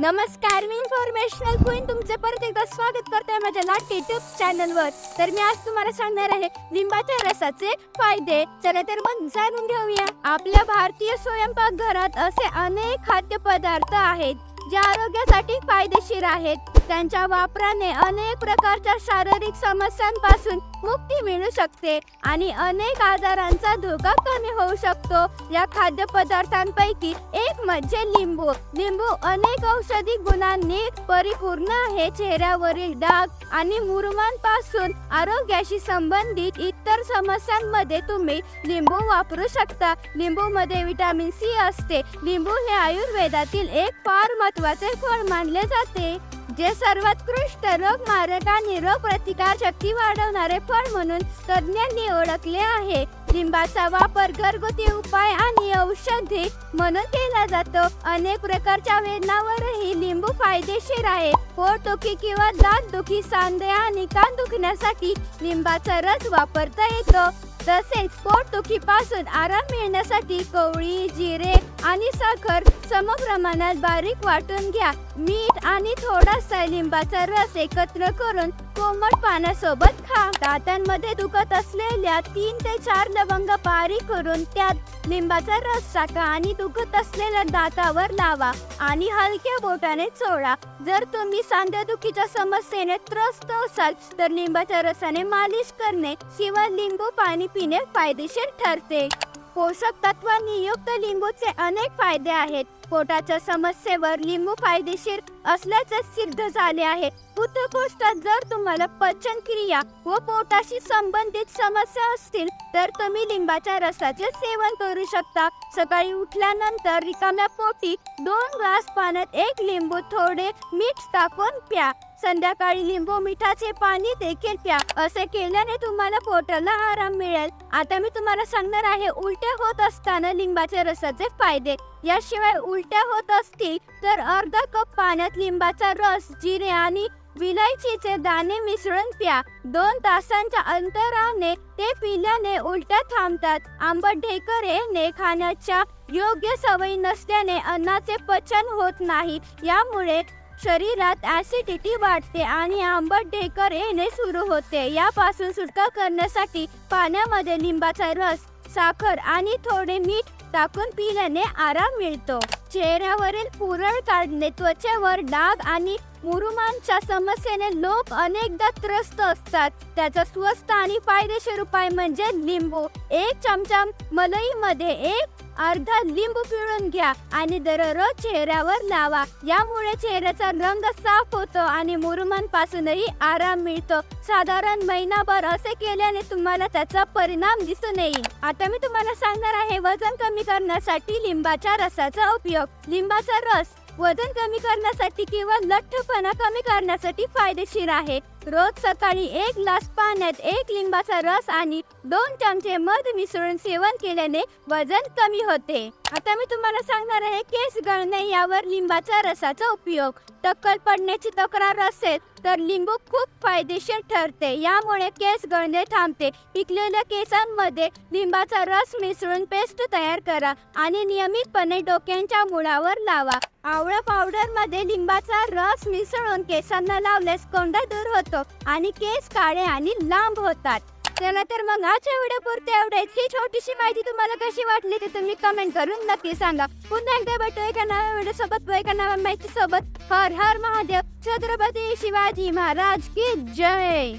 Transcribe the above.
नमस्कार मी informational queen तुमचे परत एकदा स्वागत करते माझ्या लाट युट्यूब चॅनलवर तर मी आज तुम्हाला सांगणार आहे लिंबाच्या रसाचे फायदे. चला तर मग जाणून घेऊया. आपल्या भारतीय स्वयंपाक घरात असे अनेक खाद्यपदार्थ आहेत जे आरोग्यासाठी फायदेशीर आहेत. त्यांच्या वापराने अनेक प्रकारच्या शारीरिक समस्यांपासून मुक्ती मिळू शकते आणि अनेक आजारांचा धोका कमी होऊ शकतो. या खाद्यपदार्थांपैकी एक म्हणजे लिंबू. लिंबू अनेक औषधी गुणांनी परिपूर्ण आहे. चेहऱ्यावरील डाग आणि मुरुमांपासून आरोग्याशी संबंधित इतर समस्यांमध्ये तुम्ही लिंबू वापरू शकता. लिंबू मध्ये सी असते. लिंबू हे आयुर्वेदातील एक फार महत्त्वाचे फळ मानले जाते. जे सर्वोत्कृष्ट रोग मारक आणि रोग प्रतिकार शक्ती वाढवणारे फळ म्हणून तज्ज्ञांनी ओळखले आहे. लिंबाचा वापर घरगुती उपाय आणि औषधी म्हणून केला जातो. अनेक प्रकारच्या वेदनावरही लिंबू फायदेशीर आहे. पोटदुखी किंवा दात दुखी सांधे आणि कान दुखण्यासाठी लिंबाचा रस वापरता येतो. तसेच पोटदुखीपासून आराम मिळण्यासाठी कोवळी जिरे आणि साखर सम प्रमाणात बारीक वाटून घ्या. मीठ आणि थोडासा लिंबाचा रस एकत्र करून कोमट पाण्यासोबत खा. दातांमध्ये दुखत असलेल्या तीन ते चार लवंग बारीक करून त्यात लिंबाचा रस टाका आणि दुखत असलेल्या दातावर लावा आणि हलक्या बोटाने चोळा. जर तुम्ही सांध्यादुखीच्या समस्येने त्रस्त असाल तर लिंबाच्या रसाने मालिश करणे शिवाय लिंबू पाणी पिणे फायदेशीर ठरते. पोषक तत्वांनी युक्त लिंबूचे अनेक फायदे आहेत. पोटाच्या समस्येवर लिंबू फायदेशीर असल्याचे सिद्ध झाले आहे. उत्कृष्टात जर तुम्हाला पचन क्रिया व पोटाशी संबंधित समस्या असतील तर तुम्ही लिंबाच्या रसाचे सेवन करू शकता. सकाळी उठल्यानंतर रिकाम्या पोटी दोन ग्लास पाण्यात एक लिंबू थोडे मीठ टाकून प्या. संध्याकाळी लिंबू मिठाचे पाणी देखील प्या. असे केल्याने तुम्हाला पोटाला आराम मिळेल. आता मी तुम्हाला सांगणार आहे उलट्या होत असताना लिंबाच्या रसाचे फायदे. याशिवाय उलट्या होत असतील तर अर्धा कप पाण्यात लिंबाचा रस जिरे आणि विलायचीचे दाणे मिसळून प्या. दोन तासांच्या अंतराने ते पिल्याने उलट्या थांबतात. आंबट ढेकर येणे खाण्याच्या योग्य सवयी नसल्याने अन्नाचे पचन होत नाही. यामुळे शरीरात ऍसिडिटी वाढते आणि आंबट ढेकर येणे सुरू होते. यापासून सुटका करण्यासाठी पाण्यामध्ये लिंबाचा रस साखर आणि थोडे मीठ टाकून पिल्याने आराम मिळतो. चेहऱ्यावरील पुरळ काढणे त्वचेवर डाग आणि मुरुमांच्या समस्येने लोक अनेकदा त्रस्त असतात. त्याचा स्वस्त आणि फायदेशीर उपाय म्हणजे लिंबू. एक चमचा मलईमध्ये एक अर्धा लिंबू पिळून घ्या आणि दररोज चेहऱ्यावर लावा. यामुळे चेहऱ्याचा रंग साफ होतो आणि मुरुमांपासूनही आराम मिळतो. साधारण महिनाभर असे केल्याने तुम्हाला त्याचा परिणाम दिसून येईल. आता मी तुम्हाला सांगणार आहे वजन कमी करण्यासाठी लिंबाच्या रसाचा उपयोग. लिंबाचा रस वजन कमी करण्यासाठी किंवा लठ्ठपणा कमी करण्यासाठी फायदेशीर आहे. रोज सकाळी एक ग्लास पाण्यात एक लिंबाचा रस आणि दोन चमचे मध मिसळून सेवन केल्याने वजन कमी होते. आता मी तुम्हाला सांगणार आहे केस गळणे यावर लिंबाच्या रसाचा उपयोग. टक्कल पडण्याची तक्रार असेल तर लिंबू खूप फायदेशीर ठरते. यामुळे केस गळणे थांबते. पिकलेल्या केसांमध्ये लिंबाचा रस मिसळून पेस्ट तयार करा आणि नियमितपणे डोक्यांच्या मुळावर लावा. आवळा पावडरमध्ये लिंबाचा रस मिसळून केसांना लावल्यास कोंडा दूर होतो आणि केस काळे आणि लांब होतात. चला तर मग आजच्या व्हिडिओ पुरते एवढेच ही छोटीशी माहिती तुम्हाला कशी वाटली ते तुम्ही कमेंट करून नक्की सांगा. पुन्हा एकदा भेटू एका नव्या व्हिडिओ सोबत व एका नव्या माहिती सोबत हर हर महादेव. छत्रपती शिवाजी महाराज की जय.